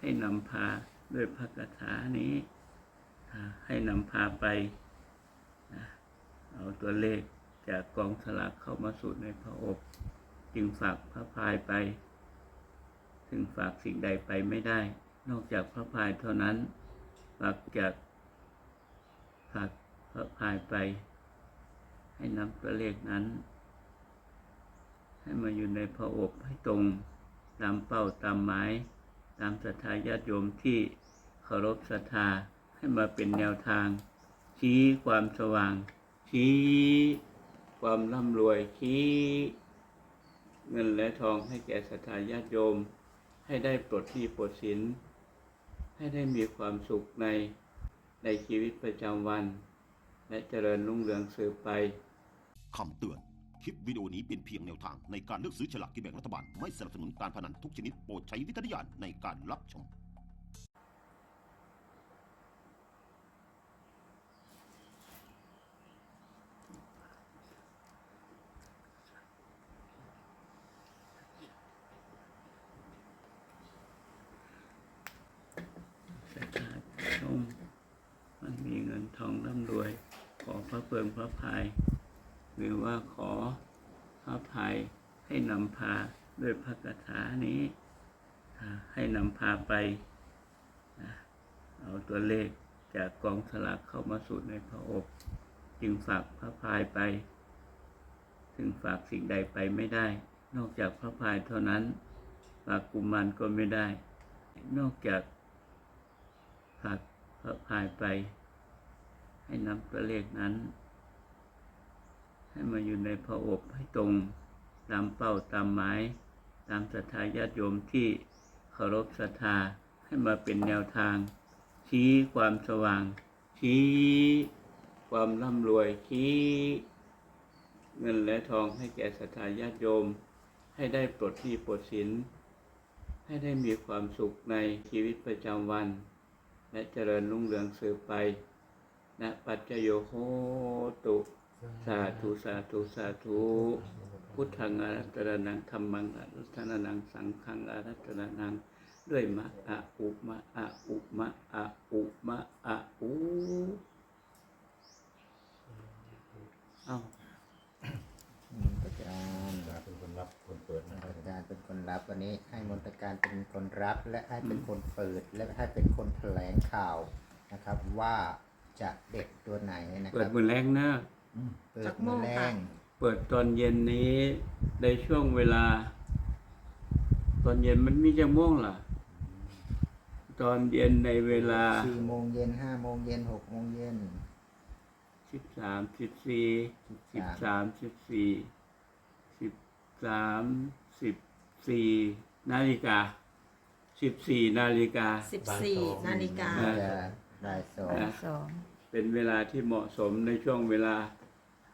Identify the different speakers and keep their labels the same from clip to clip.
Speaker 1: ให้นำพาด้วยพระคาถานี้ ให้นำพาไป เอาตัวเลขจากกองสลากเข้ามาสู่ในพระอบจึงฝากพระพายไปซึ่งฝากสิ่งใดไปไม่ได้ นอกจากพระพายเท่านั้น ฝากจากฝากพระพายไป ให้นำตัวเลขนั้น ให้มาอยู่ในพระอบให้ตรงตามเป้าตามหมาย ตามศรัทธาญาติโยมที่เคารพศรัทธาให้มาเป็นแนวทาง ชี้ความสว่าง ชี้ความร่ำรวยชี้เงินและทองให้แก่ศรัทธาญาติโยม ให้ได้ปลดหนี้ปลดสินให้ได้มีความสุขในในชีวิตประจำวัน และเจริญรุ่งเรืองสืบไป
Speaker 2: คำเตือน คลิปวิดีโอนี้เป็นเพียงแนวทางในการเลือกซื้อฉลากกินแบ่งรัฐบาล ไม่สนับสนุนการพนันทุกชนิดโปรดใช้วิจารณญาณในการรับชม
Speaker 1: สาธุชมมันมีเงินทองร่ำรวย ขอพระเพิงพระพาย หรือว่าขอพระพายให้นำพาด้วยพระคาถานี้ให้นำพาไป เอาตัวเลขจากกองสลากเข้ามาสู่ในพระอบจึงฝากพระพายไปซึ่งฝากสิ่งใดไปไม่ได้ นอกจากพระพายเท่านั้น ฝากกุมารก็ไม่ได้ นอกจากฝากพระพายไป ให้นำตัวเลขนั้น ให้มาอยู่ในพระอบให้ตรงตามเป้าตามหมายตามศรัทธาญาติโยมที่เคารพศรัทธาให้มาเป็นแนวทาง ชี้ความสว่าง ชี้ความร่ำรวยชี้เงินและทองให้แก่ศรัทธาญาติโยม ให้ได้ปลดหนี้ปลดสินให้ได้มีความสุขในชีวิตประจำวัน และเจริญรุ่งเรืองสืบไปนะปัจจโยโหตุ สาธุสาธุสาธุพุทธังอารัตตระนังธรรมังอารัตตระนังสังฆังอารัตตระนังด้วยมะอะอุมะอะอุมะอะอุมะอะอุเอ้า
Speaker 3: มนตการ
Speaker 4: เป็นคนรับคนเปิด
Speaker 3: ม
Speaker 4: นะ
Speaker 3: น
Speaker 4: ค
Speaker 3: ต
Speaker 4: รับ
Speaker 3: การเป็นคนรับวันนี้ ให้มนตการเป็นคนรับ และให้เป็นคนเปิด และให้เป็นคนแถลงข่าวนะครับ ว่าจะเด็ดตัวไหนนะค
Speaker 1: เปิด
Speaker 3: รับ
Speaker 1: มือแรงนะ
Speaker 3: เปิดมือแรง
Speaker 1: เปิดตอนเย็นนี้ในช่วงเวลา ตอนเย็นมันมีจะม่วงล่ะ ตอนเย็นในเวลา
Speaker 3: สี่โมงเย็นห้าโมงเย็นหกโมงเย็น
Speaker 1: สิบสามสิบสี่สิบสามสิบสี่สิบสามสิบสี่นาฬิกาสิบสี่นาฬิกา
Speaker 5: สิบสี่นาฬิกา
Speaker 1: อ่า
Speaker 3: จะบ่ายสอง
Speaker 1: นะ
Speaker 5: สอง
Speaker 1: เป็นเวลาที่เหมาะสมในช่วงเวลา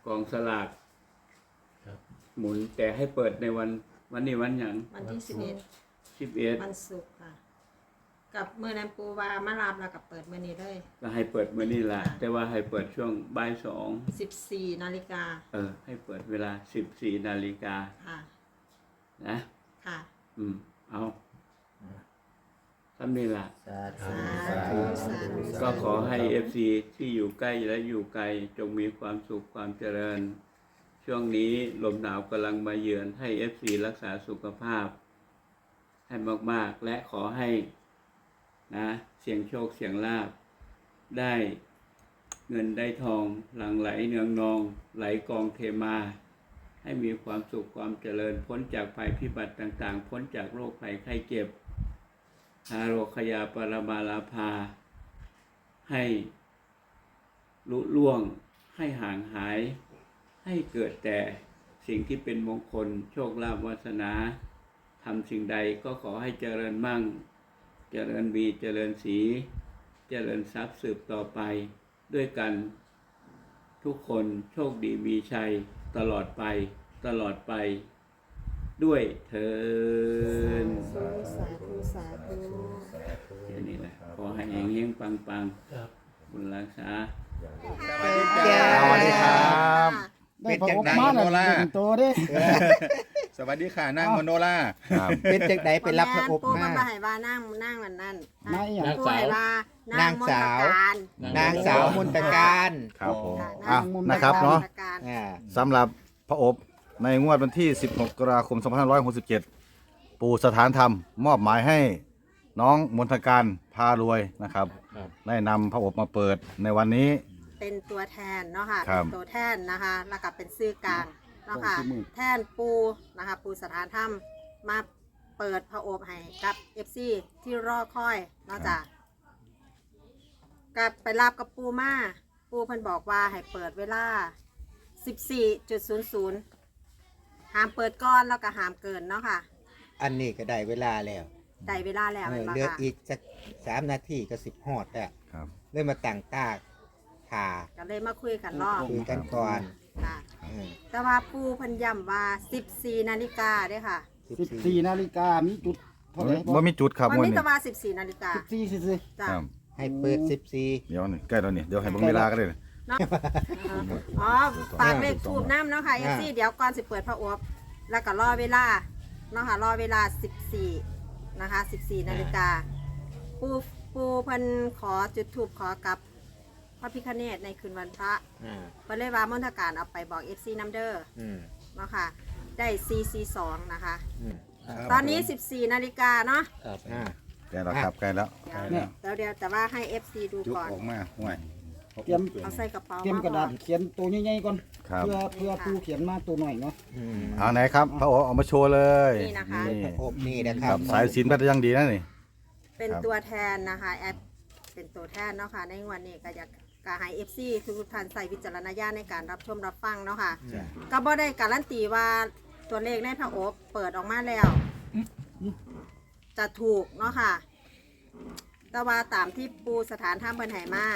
Speaker 1: กองสลาก
Speaker 4: ครับ
Speaker 1: หมุนแต่ให้เปิดในวันวันนี้วันอย่าง
Speaker 5: วันที่สิบเอ็ด
Speaker 1: สิบเอ็ด
Speaker 5: วันศุกร์ค่ะ กับเมื่อนันปูวามาลาบแล้วกับเปิดเมื่อนี้เลย
Speaker 1: ก็ให้เปิดเมื่อนี้ละ
Speaker 5: ค่ะ
Speaker 1: แต่ว่าให้เปิดช่วงบ่ายสอง
Speaker 5: สิบสี่นาฬิกา
Speaker 1: เออ ให้เปิดเวลาสิบสี่นาฬิกา
Speaker 5: ค่ะ
Speaker 1: นะ
Speaker 5: ค่ะ
Speaker 1: อืม เอา ทำนี่ละ
Speaker 3: สาธุ
Speaker 5: สาธุสาธุ
Speaker 1: ก็ขอให้เอฟซีที่อยู่ใกล้และอยู่ไกลจงมีความสุขความเจริญ ช่วงนี้ลมหนาวกำลังมาเยือนให้เอฟซีรักษาสุขภาพ ให้มากๆ และขอให้นะเสียงโชคเสียงลาบ ได้เงินได้ทองหลั่งไหลเนืองนอง ไหลกองเทมา ให้มีความสุขความเจริญพ้นจากภัยพิบัติต่างๆ พ้นจากโรคภัยไข้เจ็บ หาโรคยาปรมาลาภา ให้ลุล่วงให้ห่างหาย ให้เกิดแต่สิ่งที่เป็นมงคล โชคลาภวาสนาทำสิ่งใดก็ขอให้เจริญมั่ง เจริญมีเจริญสี เจริญทรัพย์สืบต่อไป ด้วยกัน ทุกคนโชคดีมีชัย ตลอดไป ตลอดไป ด้วยเถิน
Speaker 5: สาธุสาธุสาธุ
Speaker 1: แค่นี้แหละขอให้เฮงเฮงปังปัง
Speaker 4: ครับ
Speaker 1: บุญรักษา
Speaker 3: สวัสดีครับ
Speaker 6: ได้พระอบมาแล้วเป็นตัวเด้สวัสดีค่ะนางมโนรา
Speaker 7: ครับ
Speaker 3: เป็นจังไดไปรับพระอบ
Speaker 5: ปูมัน
Speaker 3: มา
Speaker 5: มาให้ว่านั่งนั่งวันนั้น
Speaker 8: ไม่อย่าง
Speaker 4: นาง
Speaker 5: ปู
Speaker 4: สาว
Speaker 5: ให้ว่านา
Speaker 3: งสาว
Speaker 5: มนตการ
Speaker 3: นางสาวมนตการ
Speaker 7: ครับผม
Speaker 5: ค่ะ
Speaker 7: อะ
Speaker 5: นางม
Speaker 7: นะครับ
Speaker 5: ต
Speaker 7: เนาะ
Speaker 5: มตการ
Speaker 3: อ่า
Speaker 7: สำหรับพระอบ ในงวดวันที่ 16 กรกฎาคม 2567 ปู่สถานธรรม มอบหมายให้น้องมนทการพารวยนะครับ
Speaker 4: ครับ
Speaker 7: ได้นำพระอบมาเปิดในวันนี้
Speaker 5: เป็นตัวแทนเนาะค่ะ
Speaker 7: ครับ
Speaker 5: เป็นตัวแทนนะคะแล้วก็เป็นซื้อกลางเนาะค่ะ แทนปูนะคะ ปูสถานถ้ำมาเปิดพระโอบให้กับเอฟซีที่รอคอยเนาะจ้ะกับไปรับกับปูมา ปูเพิ่นบอกว่าให้เปิดเวลา 14.00 ห้ามเปิดก้อนแล้วก็ห้ามเกินเนาะค่ะ
Speaker 3: อันนี้ก็ได้เวลาแล้ว
Speaker 5: ได้เวลาแล้ว
Speaker 3: เอ
Speaker 5: แม่
Speaker 3: อน
Speaker 5: บ่
Speaker 3: เหลือ
Speaker 5: ค่ะ
Speaker 3: อีกสักสามนาทีก็สิบหอดแล้ว
Speaker 7: ครับ
Speaker 3: เลยมาตั้งตากถ่า
Speaker 5: ก็เลยมาคุยกันรอบ
Speaker 3: คุยกันก่อน
Speaker 5: ค่ะ
Speaker 3: เออ
Speaker 5: แต่ว่าปูเพันย้ำว่า 14 นาฬิกาเด้อค่ะ
Speaker 8: สิบสี่นาฬิกามีจุดเท่าไหร่
Speaker 7: ว่ามีจุดครับ
Speaker 5: มัน
Speaker 7: งวด
Speaker 5: มี
Speaker 7: นี้
Speaker 5: แต่ว่า 14 นาฬิกา
Speaker 8: สิบสี่ซื่อ
Speaker 5: จ้ะ
Speaker 7: ครับ
Speaker 3: ให้เปิดสิบสี่
Speaker 7: เดี๋ยวนี่ใกล้แล้วนี่เดี๋ยวให้เบิ่งเวลาก็ ได้
Speaker 5: อ๋อฝากเลขทูบน้ำเนาะค่ะยังซี่เดี๋ยวก่อนสิเปิดพระอบแล้วก็รอเวลาเนาะค่ะรอเวลา 14นะคะ14 นาฬิกาปูปูเพิ่นขอจุดทูบขอกับพระพิคเนตในคืนวันพระ
Speaker 3: อ่า
Speaker 5: เพิ่นเลยว่ามนทการเอาไปบอก FC น้ำเด้อ
Speaker 3: อืม
Speaker 5: เนาะค่ะ ได้ CC2 นะคะ
Speaker 3: อืม
Speaker 5: ตอนนี้ 14 นาฬิกาเนาะ
Speaker 4: ครับ
Speaker 3: อ่า
Speaker 7: ใกล้แล้วครับใกล้แล้ว
Speaker 5: เดี๋ยวเดี๋ยวเดี๋ยวแต่ว่าให้ FC ดู
Speaker 6: จุก
Speaker 5: ก่อน
Speaker 6: ออกมาห่วย
Speaker 8: ๆ เตรียม
Speaker 5: เอาใส่กระเป๋า
Speaker 8: เตรียม
Speaker 5: มาก
Speaker 8: ระดาษ
Speaker 5: ก่อน
Speaker 8: เขียนตัวใหญ่ๆก่อน
Speaker 7: ครับ
Speaker 8: เพื่อเพื่อผู้เขียนมาตัวหน่อยเนาะ
Speaker 3: อืม
Speaker 7: เอาไหนครับพระอบเอามาโชว์เลย
Speaker 5: นี่นะคะ
Speaker 7: นี่
Speaker 3: พระอบนี่นะค
Speaker 7: ค
Speaker 3: รั
Speaker 7: รับบสายสินพัดยังดีนะนี่
Speaker 5: เป็น
Speaker 7: ครับ
Speaker 5: ตัวแทนนะคะแอปเป็นตัวแทนเนาะค่ะในวันนี้ก็อยากกาให้ FC ทุกๆท่านใส่วิจารณญาณในการรับชมรับฟังเนาะค่ะ
Speaker 3: จ้ะ
Speaker 5: ก็บ่ได้การันตีว่าตัวเลขในพระอบเปิดออกมาแล้ว จะถูกเนาะค่ะ แต่ว่าตามที่ปูสถานท่าเพิ่นไหมา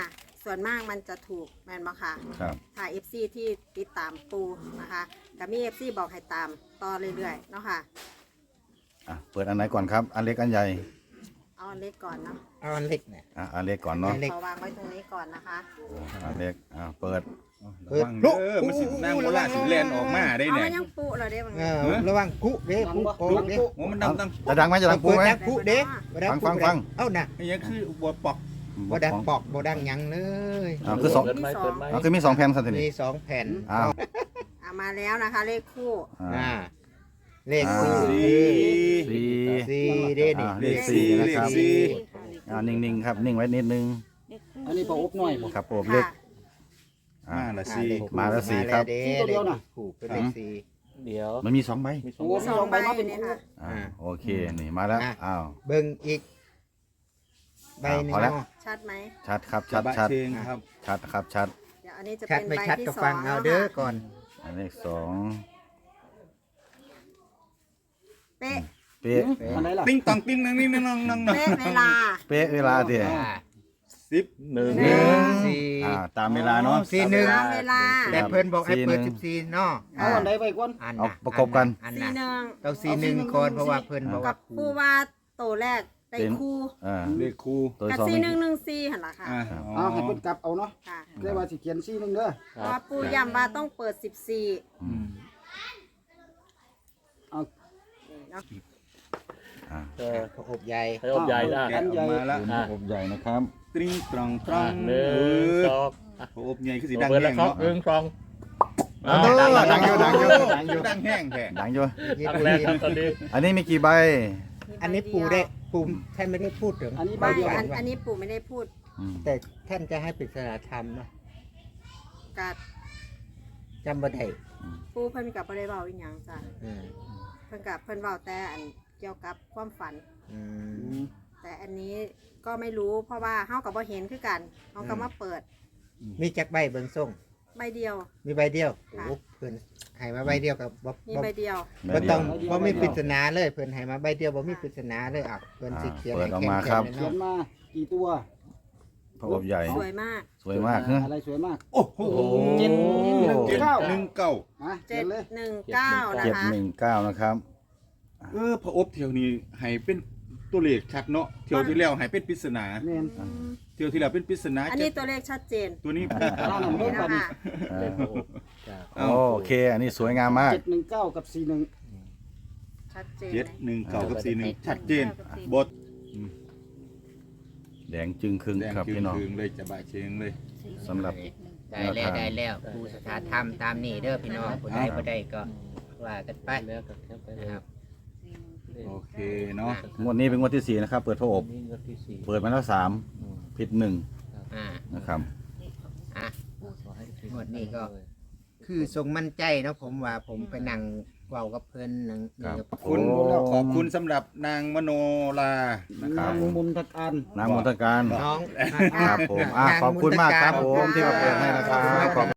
Speaker 5: ส่วนมากมันจะถูกแม่นบ่ค่ะ
Speaker 7: ครับ
Speaker 5: ค่ะ FC ที่ติดตามปูนะคะกับมี FC บอกให้ตามต่อเรื่อยๆเนาะค่ะ
Speaker 7: อะเปิดอันไหนก่อนครับ อันเล็กอันใหญ่
Speaker 5: เอาอันเล็กก่อนเนาะ
Speaker 3: เอาอันเล็กเนี่ย
Speaker 7: อะอันเล็กก่อนเนาะ
Speaker 3: อันเล็ก
Speaker 5: ขอวางไว้ตรงนี้ก่อนนะคะ
Speaker 7: อันเล็ก อะเปิด
Speaker 3: เปิด
Speaker 6: ระวังเด้อมันสินางโนราสิแลนออกมาได้
Speaker 5: เอา
Speaker 6: ไหน
Speaker 5: มันยังปุเหรอเด้บาง
Speaker 3: เออระวังกุเด้กุโปกเด้
Speaker 6: โอ้มันดำดำ
Speaker 7: จะดังไหมจะดังปูไหม
Speaker 3: เปิดดัง กุเด้บ่ดั
Speaker 7: ฟัง
Speaker 3: กุ
Speaker 7: ฟัง
Speaker 3: เด้
Speaker 7: ฟัง
Speaker 3: เอ้าน่ะ
Speaker 6: นี่ยังคือบัวปอก
Speaker 3: บ่ดังปอกบ่ดังหยังเลย
Speaker 7: อะคือสอง
Speaker 4: เปิดไหมเปิดไหม
Speaker 7: อะคือมีสองแผ่นสันติ
Speaker 3: มี
Speaker 7: นี่
Speaker 3: สองแผ่น
Speaker 7: อ้าว
Speaker 5: เอามาแล้วนะคะ เลขคู่
Speaker 7: อ่า
Speaker 3: อ่าเลข
Speaker 7: อ่า
Speaker 3: สี่
Speaker 7: สี่
Speaker 3: สี่เด้นี่
Speaker 7: อ่าเลขสี่นะครับ
Speaker 6: เลขสี่
Speaker 7: อ่านิ่งๆครับนิ่งไว้นิดนึง
Speaker 8: อันนี้ประอบหน่อยบ่
Speaker 7: ครับผมเล็ก
Speaker 5: ค่ะ
Speaker 7: อ่า
Speaker 6: มาละ
Speaker 3: อ่า
Speaker 6: สิ
Speaker 3: เลข
Speaker 7: มาแล้วสี่ครับ
Speaker 3: มา
Speaker 8: สี่ตัวเดียวน่ะ
Speaker 3: ถูกเป็นเลขสี่
Speaker 4: เดี๋ยว
Speaker 7: มันมีสองใบ
Speaker 4: มีสอง
Speaker 8: โอ้
Speaker 5: มีสองใบ
Speaker 8: มาเป็น
Speaker 5: เนี่ย
Speaker 8: คู่
Speaker 5: ค่ะ
Speaker 7: อ่าโอเคนี่มาแล้ว
Speaker 3: อะ
Speaker 7: อ้าว
Speaker 3: เบิ่งอีก ใบหนึ่ง
Speaker 7: พอแล้ว
Speaker 3: เนาะ
Speaker 5: ชัดไหม
Speaker 7: ชัดครับ
Speaker 6: ชั
Speaker 7: ชั
Speaker 6: ด
Speaker 7: ดชัด
Speaker 6: เชิงครับ
Speaker 7: ชัดครับชัด
Speaker 5: เดี๋ยวอันนี้จะ
Speaker 3: ชั
Speaker 5: เป็
Speaker 3: ด
Speaker 5: น
Speaker 3: ไม่
Speaker 5: ใบ
Speaker 3: ชัด
Speaker 5: ที่
Speaker 3: ก็
Speaker 5: สอ
Speaker 3: ฟั
Speaker 5: ง
Speaker 3: งเอา
Speaker 5: แล้ว
Speaker 3: เด้อ
Speaker 5: ค่ะ
Speaker 3: ก่อน
Speaker 7: อันเลขสอง
Speaker 5: เป๊ะ
Speaker 7: เป๊ะ
Speaker 8: อันไหนล่ะ
Speaker 6: ติ้งตองติ้งนั่งนี่นั่งนั่งนั่งนั่ง
Speaker 5: เป๊ะเวลา
Speaker 7: เป๊ะเวลาเดียว
Speaker 3: อ่า
Speaker 6: สิบ
Speaker 4: หนึ่ง
Speaker 5: หนึ่ง
Speaker 3: สี่
Speaker 7: อ่าตามเวลาเนาะ
Speaker 3: สี่หนึ่ง
Speaker 5: ตามเวลา
Speaker 3: แต่เพิ่นบอกให้เปิด
Speaker 7: สี่หนึ่ง
Speaker 3: สิบสี่เนาะ
Speaker 8: เอาอันใดไปก่อน
Speaker 3: อัน
Speaker 7: เอา
Speaker 3: น่
Speaker 7: ประกบกัน
Speaker 3: อัน
Speaker 5: สี่
Speaker 3: น่ะ
Speaker 5: หนึ่ง
Speaker 3: ต้องสี่หนึ่งก่อนเพราะว่าเพิ่นบอก
Speaker 5: กั
Speaker 3: ว่า
Speaker 5: บปูว่าโตแรก ได้
Speaker 7: เป็น
Speaker 5: คู่
Speaker 7: อ่า
Speaker 6: เลขคู่
Speaker 7: ตัว
Speaker 5: กับ
Speaker 7: สอง
Speaker 5: สี่
Speaker 7: นี่
Speaker 5: หนึ่งหนึ่งสี่หันละค่ะ
Speaker 6: อ่า
Speaker 8: เอาให้เพิ่นกลับเอาเนาะ
Speaker 5: ค่ะ
Speaker 8: ได้ว่าสิเขียนซี่หนึงเด้อ
Speaker 5: เพราะว่าปูย้ำว่าต้องเปิดสิบสี่
Speaker 7: อืม
Speaker 8: เอา
Speaker 5: เนาะ
Speaker 7: อ่า
Speaker 4: เออ
Speaker 3: พระอบใหญ่
Speaker 4: ให้อบใหญ่อะ
Speaker 6: แกะออกมาแล้ว
Speaker 4: อะ
Speaker 7: อบใหญ่นะครับ
Speaker 6: ติ้งตรองตรอ
Speaker 4: อะ
Speaker 6: ง
Speaker 4: หนึ่งสองอะ
Speaker 6: โอ้อบใหญ่คือสีดัง
Speaker 4: เปิด
Speaker 6: แห้
Speaker 4: แล้ว
Speaker 6: ง
Speaker 4: ครับ
Speaker 6: เนาะ
Speaker 4: หนึ่งสอง
Speaker 7: เออดังอยู่ดังอยู่ดังอยู่
Speaker 6: ดังแห้งแท้
Speaker 7: ดังอยู่
Speaker 4: ตั้งแรกครับตอนนี้
Speaker 7: อันนี้มีกี่ใบ
Speaker 3: อันนี้ปูได้ ปูท่านไม่ได้พูดถึง
Speaker 8: อันนี้ใบ
Speaker 5: ไม่
Speaker 8: เดียว
Speaker 5: อันอันนี้ปู่ไม่ได้พูด
Speaker 7: อืม
Speaker 3: แต่ท่านจะให้ปริศนาธรรมเนาะ
Speaker 5: กับ
Speaker 3: จำบ่ได้
Speaker 5: ปู่เพิ่นกับบ่ได้เว้าอีหยังจ้ะ
Speaker 3: อืม
Speaker 5: เพิ่นกับเพิ่นเว้าแต่อันเกี่ยวกับความฝัน
Speaker 3: อืม
Speaker 5: แต่อันนี้ก็ไม่รู้เพราะว่าเฮากับบ่เห็นคือกันเฮาก็มาเปิด
Speaker 3: มีจักใบเบิ่งส่ง
Speaker 5: ใบเดียว
Speaker 3: มีใบเดียว
Speaker 5: ค่ะ
Speaker 3: โอ้เพิ่นให้มาใบเดียวกับบ่
Speaker 5: มี
Speaker 3: บ่
Speaker 5: ใบเดียว
Speaker 3: บ่ต้องบ่มีปริศนาเลยเพิ่นให้มาใบเดียวบ่มีปริศนาเลยอะเพิ่นสิเขียนให้แข็งๆเลย
Speaker 8: เขีย
Speaker 3: เนาะ
Speaker 8: นมากี่ตัว
Speaker 7: พระอบใหญ่
Speaker 5: สวยมาก
Speaker 7: สวยมากเนอะ
Speaker 8: อะไรสวยมาก
Speaker 6: โอ้โห
Speaker 8: เจ็ด
Speaker 6: เจ็ด
Speaker 8: เก้า
Speaker 6: หนึ่งเก้า
Speaker 8: อะเขี
Speaker 5: เจ็
Speaker 8: ย
Speaker 5: ด
Speaker 8: นเลย
Speaker 5: หนึ่งเก้านะ
Speaker 7: เจ็ด
Speaker 5: คะ
Speaker 7: หนึ่งเก้านะครับ
Speaker 6: เออพระอบเที่ยวนี้ให้เป็น ตัวเลขชัดเนาะเที่ยวที่แล้วให้เป็นปริศนา
Speaker 8: แม่น
Speaker 6: เที่ยวที่แล้วเป็นปริศนา
Speaker 5: อันนี้ตัวเลขชัดเจน
Speaker 6: ตัวนี้
Speaker 8: ตาหนังเบิ่
Speaker 5: นี่
Speaker 8: ง
Speaker 5: นะ
Speaker 8: บัดนี้
Speaker 5: คะ
Speaker 7: อ่า
Speaker 4: เลขหก
Speaker 6: เอา
Speaker 7: โอเค อันนี้สวยงามมาก
Speaker 8: เจ็ดหนึ่งเก้ากับสี่หนึ่ง
Speaker 5: ชัดเจน
Speaker 6: เจ็ดหนึ่งเก้ากับสี่หนึ่งชัดเจนบท
Speaker 7: แดงจึงครึ่ง
Speaker 6: แดง
Speaker 7: ครับ
Speaker 6: จึง
Speaker 7: พี่น้อง
Speaker 6: คืงเลยจะบาเชงเลย
Speaker 7: สำหรับ
Speaker 3: ได้แล้วได้แล้วครูสถาธรรมตามนี่เด้อพี่น้องผู้ใดผู้ใดก็ว่ากันไป
Speaker 4: แล้วก็แค่ไปเลย
Speaker 3: นะครับ
Speaker 6: โอเคเนาะ
Speaker 7: งวดนี้เป็นงวดที่สี่นะครับ เปิดพระอบ
Speaker 4: นี่งวดที่สี่
Speaker 7: เปิดมาแล้วสามผิดหนึ่ง
Speaker 3: อ่า
Speaker 7: นะครับ
Speaker 3: อะ
Speaker 4: ขอให้ทุกที
Speaker 3: งวดนี้ก็ คือทรงมั่นใจเนาะผมว่าผมไปนั่งเว้ากับเพิ่นนั่ง
Speaker 7: ครับ
Speaker 3: นี่กับ
Speaker 6: คุณ
Speaker 7: โอ้
Speaker 6: ขอบคุณสำหรับนางมโนลานะครับ
Speaker 8: นางมุนตะการ
Speaker 7: นางมนตการ
Speaker 3: น้อง
Speaker 7: ครับผมอะขอบคุณมากครับผมที่มาเปิดให้นะครับขอบ